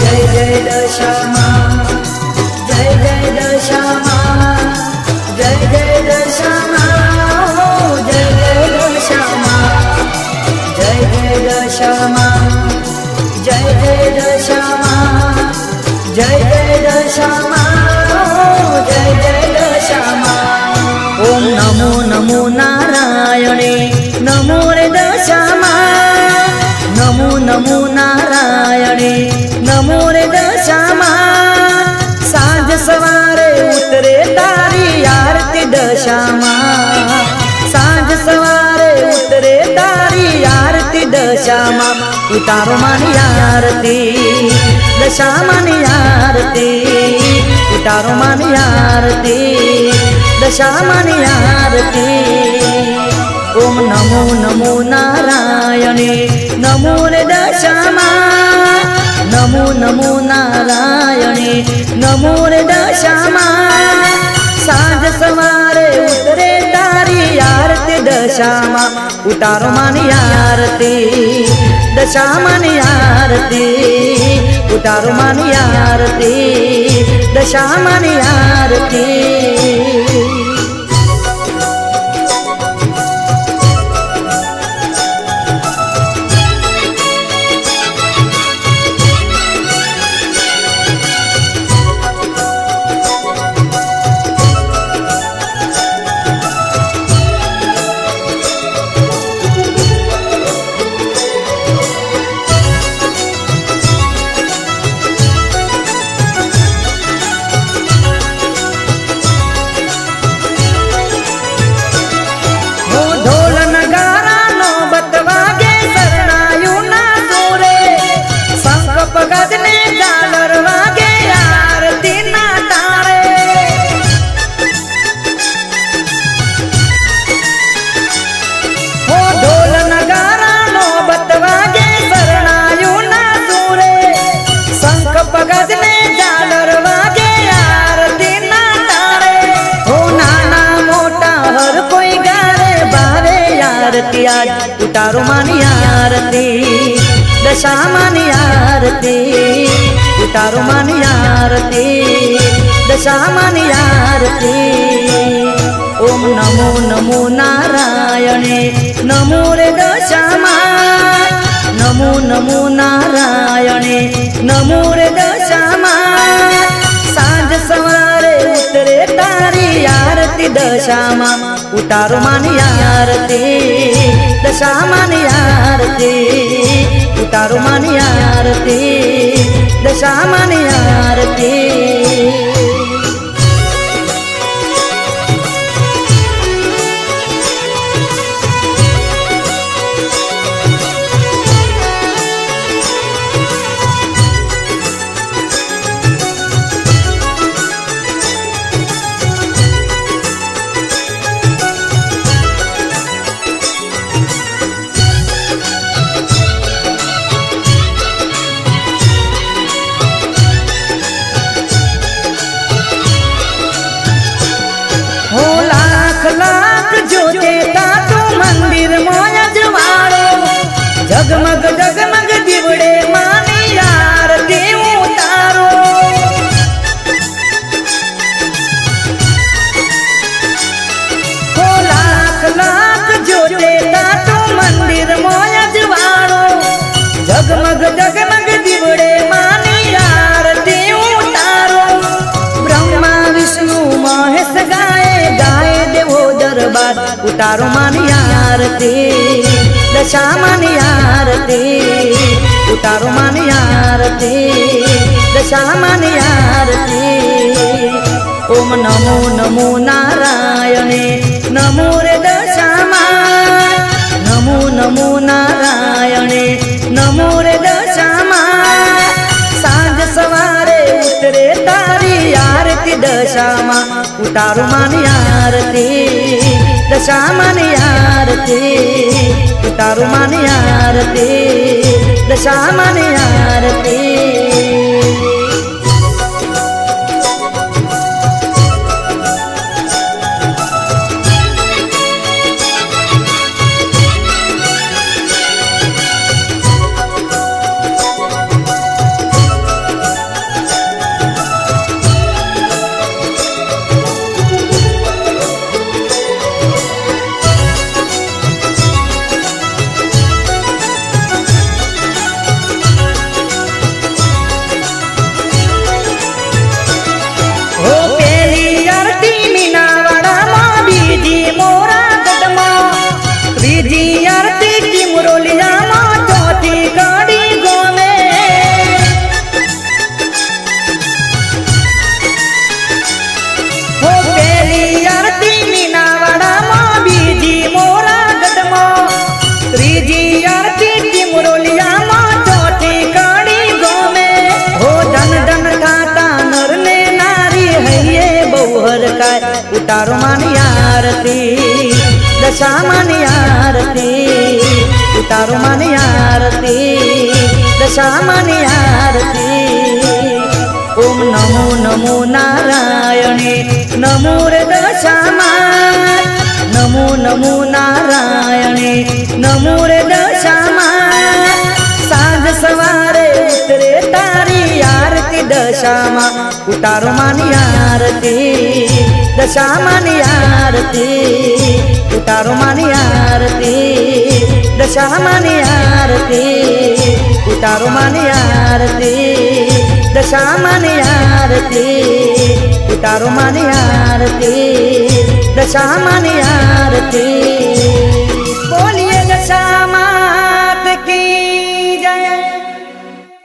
જય જય દશમા. દશામાં ઉતારો માની આરતી દશામાની આરતી, ઉતારો માની આરતી દશામાની આરતી. ઓમ નમો નમો નારાયણે, નમો રે દશામાં, નમો નમો નારાયણે, નમો રે દશામાં, સાંજ તારી આરતી દશામાં ઉતારો માની આરતી દશામાં આરતી ઉતારો માની આરતી દશામાં આરતી. ઉતારો માની આરતી, દશા માની આરતી ઉતારો માની આરતી, દશા માની આરતી. ઓમ નમો નમો નારાયણે, નમો રે દશામાં નમો નમો નારાયણે, નમો રે દશામાં સાંજ સવારે ઉતરે તારી આરતી દશામાં ઉતારો માની આરતી. દશામાની આરતી ઉતારો માની આરતી દશામાની આરતી. લાખ જોતે તાતું મંદિર મોય જવાળો જગમગ જગમગ દરબાર ઉતારો યાર આરતી દશા માની આરતી ઉતારો યાર આરતી દશા માની આરતી ઓમ નમો નમો નારાયણે, નમો રે દશામાં નમો નમો નારાયણે, નમો રે દશામાં સાંજ સવારે ઉતરે તારી આરતી દશામાં, ઉતારું માની આરતી દશામાની આરતી તારું માની આરતી દશામાની આરતી. શકાય ઉતારો માની આરતી આરતી, ઉતારો માની આરતી દશામાની આરતી. ઓમ નમો નમો નારાયણે, નમો રે દશામાં નમો નમો નારાયણે, નમો રે દશામાં સાંજ સવારે ઉતરે તારી આરતી દશામાં, ઉતારો માની આરતી. દશામાની આરતી ઉતારો માની આરતી, દશામાની આરતી ઉતારો માની આરતી, દશામાની આરતી ઉતારો માની આરતી, દશામાની આરતી.